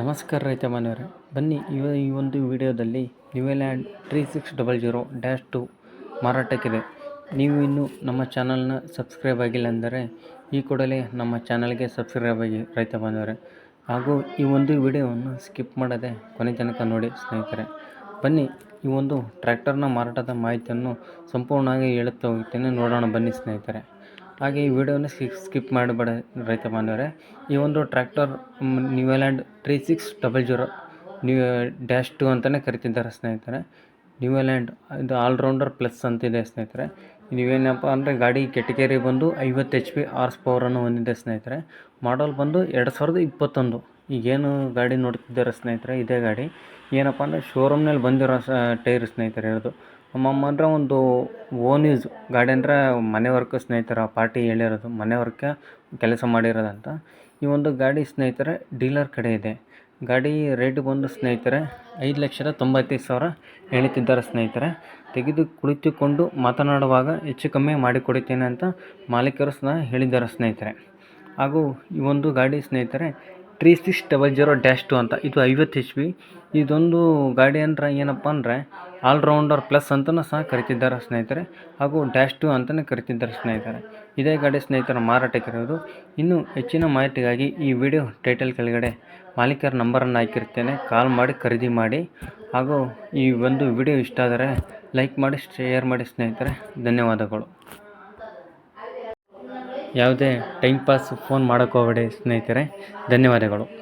ನಮಸ್ಕಾರ ರೈತ ಮಾನವರೇ ಬನ್ನಿ ಇವ ಈ ಒಂದು ವಿಡಿಯೋದಲ್ಲಿ New Holland three six double zero dash two ಮಾರಾಟಕ್ಕಿದೆ. ನೀವು ಇನ್ನೂ ನಮ್ಮ ಚಾನಲ್ನ ಸಬ್ಸ್ಕ್ರೈಬ್ ಆಗಿಲ್ಲ ಅಂದರೆ ಈ ಕೂಡಲೇ ನಮ್ಮ ಚಾನಲ್ಗೆ ಸಬ್ಸ್ಕ್ರೈಬ್ ಆಗಿ ರೈತ ಬಾಂಧವರೇ ಹಾಗೂ ಈ ಒಂದು ವಿಡಿಯೋವನ್ನು ಸ್ಕಿಪ್ ಮಾಡದೆ ಕೊನೆ ತನಕ ನೋಡಿ ಸ್ನೇಹಿತರೆ. ಬನ್ನಿ, ಈ ಒಂದು ಟ್ರ್ಯಾಕ್ಟರ್ನ ಮಾರಾಟದ ಮಾಹಿತಿಯನ್ನು ಸಂಪೂರ್ಣವಾಗಿ ಹೇಳುತ್ತಾ ಹೋಗ್ತೇನೆ. ನೋಡೋಣ ಬನ್ನಿ ಸ್ನೇಹಿತರೆ. ಹಾಗೆ ಈ ವಿಡಿಯೋನ ಸ್ಕಿಪ್ ಸ್ಕಿಪ್ ಮಾಡಬೇಡ ರೈತ ಬಾಂಧವರೇ. ಈ ಒಂದು tractor New Holland three six double zero new dash two ಅಂತಲೇ ಕರಿತಿದ್ದಾರೆ ಸ್ನೇಹಿತರೆ. ನ್ಯೂಲ್ಯಾಂಡ್ ಇದು ಆಲ್ರೌಂಡರ್ ಪ್ಲಸ್ ಅಂತಿದೆ ಸ್ನೇಹಿತರೆ. ನೀವೇನಪ್ಪ ಅಂದರೆ ಗಾಡಿ ಕೆಟಗರಿ ಬಂದು ಐವತ್ತು ಎಚ್ ಪಿ ಆರ್ಸ್ ಪವರನ್ನು ಹೊಂದಿದೆ ಸ್ನೇಹಿತರೆ. ಮಾಡಲ್ ಬಂದು ಎರಡು ಸಾವಿರದ ಇಪ್ಪತ್ತೊಂದು. ಈಗೇನು ಗಾಡಿ ನೋಡ್ತಿದ್ದಾರೆ ಸ್ನೇಹಿತರೆ? ಇದೇ ಗಾಡಿ. ಏನಪ್ಪ ಅಂದರೆ ಶೋರೂಮ್ನಲ್ಲಿ ಬಂದಿರೋ ಸ, ಟೈರ್ ಸ್ನೇಹಿತರೆ ಇರೋದು. ನಮ್ಮಮ್ಮ ಅಂದ್ರೆ ಒಂದು ಓನ್ ಯೂಸ್ ಗಾಡಿ ಅಂದರೆ ಮನೆ ವರ್ಕ್ ಸ್ನೇಹಿತರ, ಪಾರ್ಟಿ ಹೇಳಿರೋದು, ಮನೆ ವರ್ಕ ಕೆಲಸ ಮಾಡಿರೋದಂತ. ಈ ಒಂದು ಗಾಡಿ ಸ್ನೇಹಿತರೆ ಡೀಲರ್ ಕಡೆ ಇದೆ. ಗಾಡಿ ರೇಟ್ ಬಂದು ಸ್ನೇಹಿತರೆ, ಐದು ಲಕ್ಷದ ತೊಂಬತ್ತೈದು ಸಾವಿರ ಹೇಳ್ತಿದ್ದಾರೆ ಸ್ನೇಹಿತರೆ. ತೆಗೆದು ಕುಳಿತುಕೊಂಡು ಮಾತನಾಡುವಾಗ ಹೆಚ್ಚು ಕಮ್ಮಿ ಮಾಡಿಕೊಡುತ್ತೇನೆ ಅಂತ ಮಾಲೀಕರು ಸಹ ಹೇಳಿದ್ದಾರೆ ಸ್ನೇಹಿತರೆ. ಹಾಗೂ ಈ ಒಂದು ಗಾಡಿ ಸ್ನೇಹಿತರೆ three six double zero dash two ಅಂತ. ಇದು ಐವತ್ತು ಎಚ್ ಪಿ ಇದೊಂದು ಗಾಡಿ ಅಂದ್ರೆ ಏನಪ್ಪ ಅಂದರೆ ಆಲ್ರೌಂಡರ್ ಪ್ಲಸ್ ಅಂತಲೂ ಸಹ ಕರಿತಿದ್ದಾರೆ ಸ್ನೇಹಿತರೆ. ಹಾಗೂ ಡ್ಯಾಶ್ ಟು ಅಂತಲೇ ಕರಿತಿದ್ದಾರೆ ಸ್ನೇಹಿತರೆ. ಇದೇ ಗಾಡಿ ಸ್ನೇಹಿತರ ಮಾರಾಟಕ್ಕಿರೋದು. ಇನ್ನು ಹೆಚ್ಚಿನ ಮಾಹಿತಿಗಾಗಿ ಈ ವಿಡಿಯೋ ಟೈಟಲ್ ಕೆಳಗಡೆ ಮಾಲೀಕರ ನಂಬರನ್ನು ಹಾಕಿರ್ತೇನೆ. ಕಾಲ್ ಮಾಡಿ, ಖರೀದಿ ಮಾಡಿ. ಹಾಗೂ ಈ ಒಂದು ವಿಡಿಯೋ ಇಷ್ಟ ಆದರೆ ಲೈಕ್ ಮಾಡಿ, ಶೇರ್ ಮಾಡಿ ಸ್ನೇಹಿತರೆ. ಧನ್ಯವಾದಗಳು. ಯಾವುದೇ ಟೈಮ್ ಪಾಸ್ ಫೋನ್ ಮಾಡೋಕ್ಕೋಗಬೇಡಿ ಸ್ನೇಹಿತರೆ. ಧನ್ಯವಾದಗಳು.